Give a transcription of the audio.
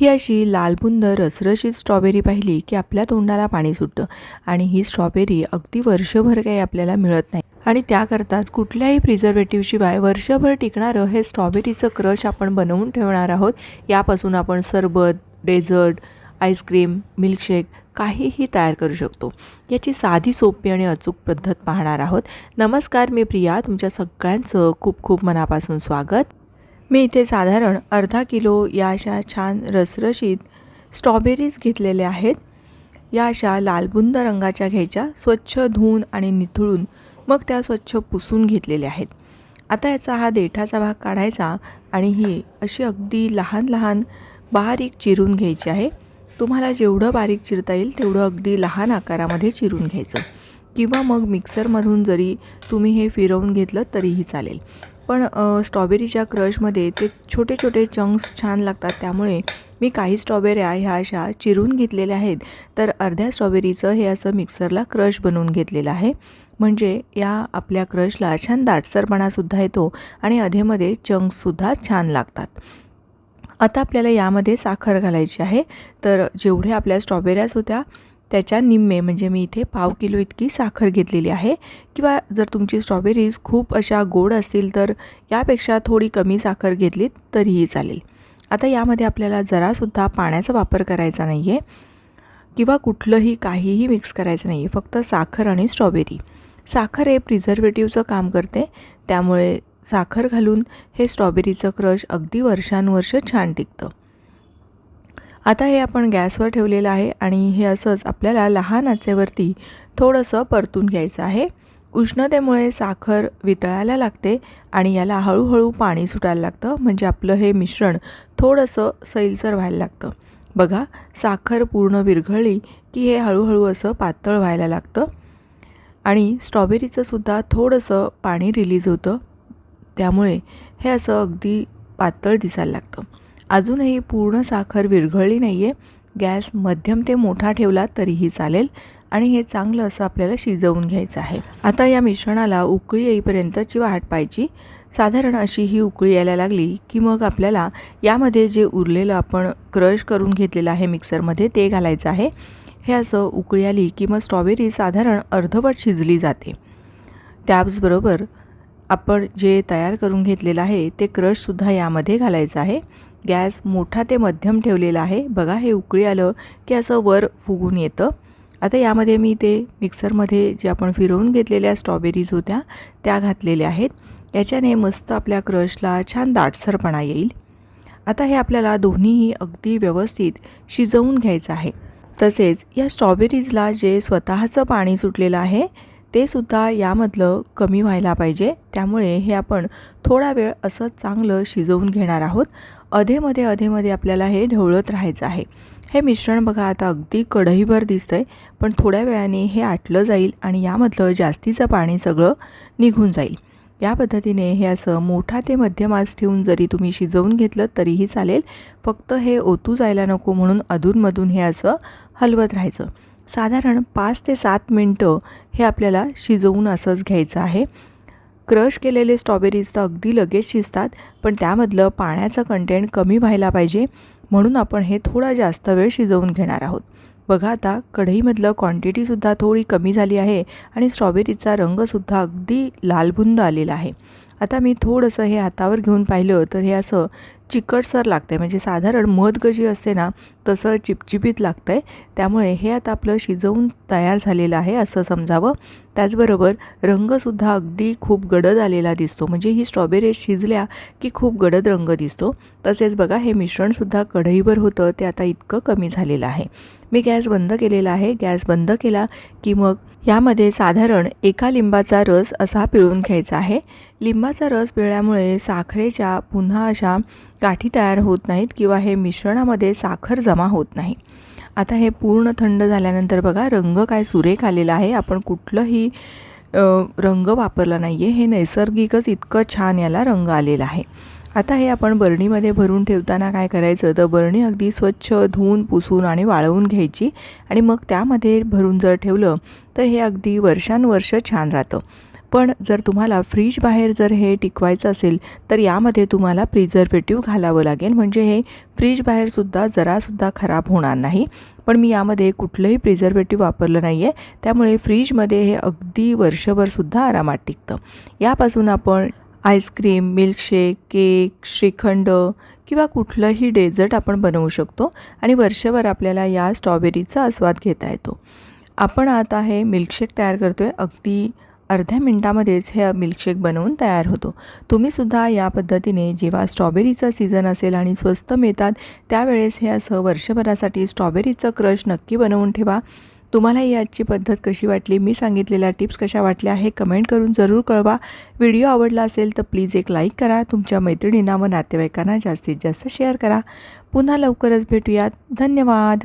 ही अशी लालबुंद रसरशीत स्ट्रॉबेरी पाहिली की आपल्या तोंडाला पाणी सुटतं. आणि ही स्ट्रॉबेरी अगदी वर्षभर काही आपल्याला मिळत नाही. आणि त्याकरताच कुठल्याही प्रिझर्वेटिव्हशिवाय वर्षभर टिकणारं हे स्ट्रॉबेरीचं क्रश आपण बनवून ठेवणार आहोत. यापासून आपण सरबत डेझर्ट आईस्क्रीम मिल्कशेक काहीही तयार करू शकतो. याची साधी सोपी आणि अचूक पद्धत पाहणार आहोत. नमस्कार मी प्रिया. तुमच्या सगळ्यांचं खूप खूप मनापासून स्वागत. मी इथे साधारण अर्धा किलो या अशा छान रसरशीत स्ट्रॉबेरीज घेतलेल्या आहेत. या अशा लालबुंद रंगाच्या घ्यायच्या स्वच्छ धुवून आणि निथळून मग त्या स्वच्छ पुसून घेतलेल्या आहेत. आता याचा हा देठाचा भाग काढायचा आणि ही अशी अगदी लहान लहान बारीक चिरून घ्यायची आहे. तुम्हाला जेवढं बारीक चिरता येईल तेवढं अगदी लहान आकारामध्ये चिरून घ्यायचं. किंवा मग मिक्सरमधून जरी तुम्ही हे फिरवून घेतलं तरीही चालेल. पण स्ट्रॉबेरीच्या क्रशमध्ये ते छोटे छोटे चंक्स छान लागतात. त्यामुळे मी काही स्ट्रॉबेऱ्या ह्या अशा चिरून घेतलेल्या आहेत. तर अर्ध्या स्ट्रॉबेरीचं हे असं मिक्सरला क्रश बनवून घेतलेलं आहे. म्हणजे या आपल्या क्रशला छान दाटसरपणासुद्धा येतो आणि अधेमध्ये चंक्ससुद्धा छान लागतात. आता आपल्याला यामध्ये साखर घालायची आहे. तर जेवढे आपल्या स्ट्रॉबेऱ्याच होत्या त्याच्या निम्मे म्हणजे मी इथे पाव किलो इतकी साखर घेतलेली आहे. किंवा जर तुमची स्ट्रॉबेरीज खूप अशा गोड असतील तर यापेक्षा थोडी कमी साखर घेतलीत तरीही चालेल. आता यामध्ये आपल्याला जरासुद्धा पाण्याचा वापर करायचा नाही आहे किंवा कुठलंही काहीही मिक्स करायचं नाही आहे फक्त साखर आणि स्ट्रॉबेरी साखर हे प्रिझर्वेटिव्हचं काम करते. त्यामुळे साखर घालून हे स्ट्रॉबेरीचं क्रश अगदी वर्षानुवर्ष छान टिकतं. आता हे आपण गॅसवर ठेवलेलं आहे आणि हे असंच आपल्याला लहान आचेवरती थोडंसं परतून घ्यायचं आहे. उष्णतेमुळे साखर वितळायला लागते आणि याला हळूहळू पाणी सुटायला लागतं. म्हणजे आपलं हे मिश्रण थोडंसं सैलसर व्हायला लागतं. बघा साखर पूर्ण विरघळली की हे हळूहळू असं पातळ व्हायला लागतं. आणि स्ट्रॉबेरीचं सुद्धा थोडंसं पाणी रिलीज होतं. त्यामुळे हे असं अगदी पातळ दिसायला लागतं. अजूनही पूर्ण साखर विरघळली नाही आहे गॅस मध्यम ते मोठा ठेवला तरीही चालेल आणि हे चांगलं असं आपल्याला शिजवून घ्यायचं आहे. आता या मिश्रणाला उकळी येईपर्यंतची वाट पाहिजे साधारण अशी ही उकळी यायला लागली की मग आपल्याला यामध्ये जे उरलेलं आपण क्रश करून घेतलेलं आहे मिक्सरमध्ये ते घालायचं आहे. हे असं उकळी आली की मग स्ट्रॉबेरी साधारण अर्धवट शिजली जाते. त्याचबरोबर आपण जे तयार करून घेतलेलं आहे ते क्रशसुद्धा यामध्ये घालायचं आहे. गॅस मोठा ते मध्यम ठेवलेला आहे. बघा हे उकळी आलं की असं वर फुगून येतं. आता यामध्ये मी ते मिक्सरमध्ये जे आपण फिरवून घेतलेल्या स्ट्रॉबेरीज होत्या त्या घातलेल्या आहेत. याच्याने मस्त आपल्या क्रशला छान दाटसरपणा येईल. आता हे आपल्याला दोन्हीही अगदी व्यवस्थित शिजवून घ्यायचं आहे. तसेच या स्ट्रॉबेरीजला जे स्वतःचं पाणी सुटलेलं आहे ते सुद्धा यामधलं कमी व्हायला पाहिजे. त्यामुळे हे आपण थोडा वेळ असं चांगलं शिजवून घेणार आहोत. अधेमध्ये अधेमध्ये आपल्याला हे ढवळत राहायचं आहे. हे मिश्रण बघा आता अगदी कढईभर दिसतं आहे पण थोड्या वेळाने हे आटलं जाईल आणि यामधलं जास्तीचं पाणी सगळं निघून जाईल. या पद्धतीने हे असं मोठा ते मध्यम आज ठेवून जरी तुम्ही शिजवून घेतलं तरीही चालेल फक्त हे ओतू जायला नको म्हणून अधूनमधून हे असं हलवत राहायचं. साधारण पाच ते सात मिनटं हे आपल्याला शिजवून असंच घ्यायचं आहे. क्रश केलेले स्ट्रॉबेरीज तर अगदी लगेच शिजतात पण त्यामधलं पाण्याचं कंटेंट कमी व्हायला पाहिजे म्हणून आपण हे थोडा जास्त वेळ शिजवून घेणार आहोत. बघा आता कढईमधलं क्वांटिटीसुद्धा थोडी कमी झाली आहे आणि स्ट्रॉबेरीचा रंगसुद्धा अगदी लालबुंद आलेला आहे. आता मी थोडंसं हे हातावर घेऊन पाहिलं तर हे असं चिकटसर लागतं आहे म्हणजे साधारण मध कशी असते ना तसं चिपचिपीत लागतं आहे त्यामुळे हे आता आपलं शिजवून तयार झालेलं आहे असं समजावं. त्याचबरोबर रंगसुद्धा अगदी खूप गडद आलेला दिसतो. म्हणजे ही स्ट्रॉबेरी शिजल्या की खूप गडद रंग दिसतो. तसेच बघा हे मिश्रणसुद्धा कढईवर होतं. ते आता इतकं कमी झालेलं आहे. मी गॅस बंद केलेला आहे. गॅस बंद केला की मग यामध्ये साधारण एका लिंबाचा रस असा पिळून घ्यायचा आहे. लिंबाचा रस पिळल्यामुळे साखरेच्या पुन्हा अशा गाठी तयार होत नाहीत किंवा हे मिश्रणामध्ये साखर जमा होत नाही. आता हे पूर्ण थंड झाल्यानंतर बघा रंग काय सुरेख आलेला आहे. आपण कुठलंही रंग वापरला नाही आहे हे नैसर्गिकच इतकं छान याला रंग आलेला आहे. आता हे आपण बरणीमध्ये भरून ठेवताना काय करायचं? तर बरणी अगदी स्वच्छ धुवून पुसून आणि वाळवून घ्यायची आणि मग त्यामध्ये भरून जर ठेवलं तर हे अगदी वर्षानुवर्ष छान राहतं. पण जर तुम्हाला फ्रीज बाहेर जर हे टिकवायचं असेल तर यामध्ये तुम्हाला प्रिझर्वेटिव्ह घालावं लागेल. म्हणजे हे फ्रीज बाहेरसुद्धा जरासुद्धा खराब होणार नाही. पण मी यामध्ये कुठलंही प्रिझर्वेटिव्ह वापरलं नाही आहे त्यामुळे फ्रीजमध्ये हे अगदी वर्षभरसुद्धा आरामात टिकतं. यापासून आपण आईस्क्रीम मिल्कशेक केक श्रीखंड किंवा कुठलंही डेझर्ट आपण बनवू शकतो आणि वर्षभर आपल्याला या स्ट्रॉबेरीचा आस्वाद घेता येतो. आपण आता हे मिल्कशेक तयार करतो आहे अगदी अर्ध्या मिनटामध्येच हे मिल्कशेक बनवून तयार होतो. तुम्हीसुद्धा या पद्धतीने जेव्हा स्ट्रॉबेरीचं सीझन असेल आणि स्वस्त मिळतात त्यावेळेस हे असं वर्षभरासाठी स्ट्रॉबेरीचं क्रश नक्की बनवून ठेवा. तुम्हाला ही आजची पद्धत कशी वाटली? मी सांगितलेल्या टिप्स कशा वाटल्या हे कमेंट करून जरूर कळवा. व्हिडिओ आवडला असेल तर प्लीज एक लाईक करा. तुमच्या मैत्रिणींना व नातेवाईकांना जास्तीत जास्त शेअर करा. पुन्हा लवकरच भेटूयात. धन्यवाद.